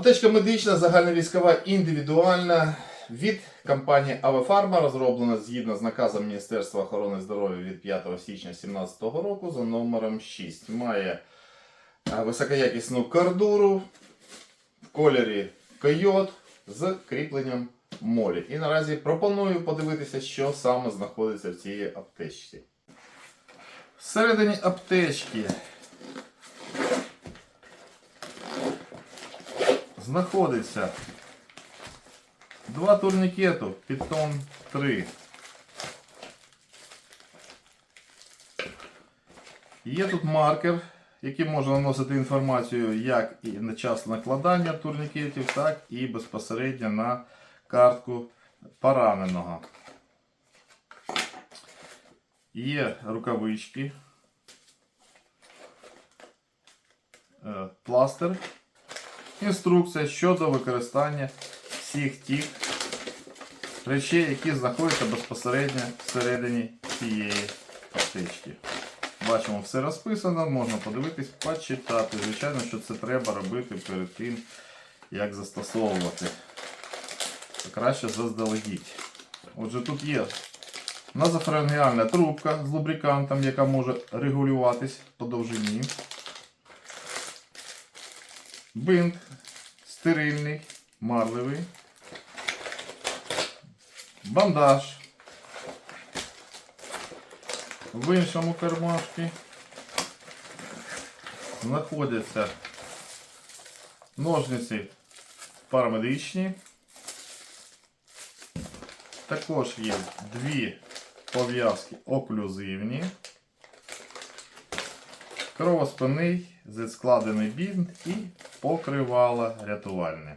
Аптечка медична, загальновійськова, індивідуальна від компанії Авефарма, розроблена згідно з наказом Міністерства охорони здоров'я від 5 січня 2017 року за номером 6. Має е, високоякісну кордуру в кольорі койот з кріпленням молі. І наразі пропоную подивитися, що саме знаходиться в цій аптечці. Всередині аптечки знаходиться два турнікету Python 3. Є тут маркер, який може наносити інформацію як і на час накладання турнікетів, так і безпосередньо на картку пораненого. Є рукавички, е, пластир, інструкція щодо використання всіх тих речей, які знаходяться безпосередньо всередині цієї аптечки. Бачимо, все розписано, можна подивитись, почитати. Звичайно, що це треба робити перед тим, як застосовувати. Краще заздалегідь. Отже, тут є назофреніальна трубка з лубрикантом, яка може регулюватись по довжині. Бинт стерильний, марливий. Бандаж. В іншому кармашці знаходяться ножниці парамедичні. Також є дві пов'язки оклюзивні. Кровоспинний, зіскладений бінт і покривало рятувальне.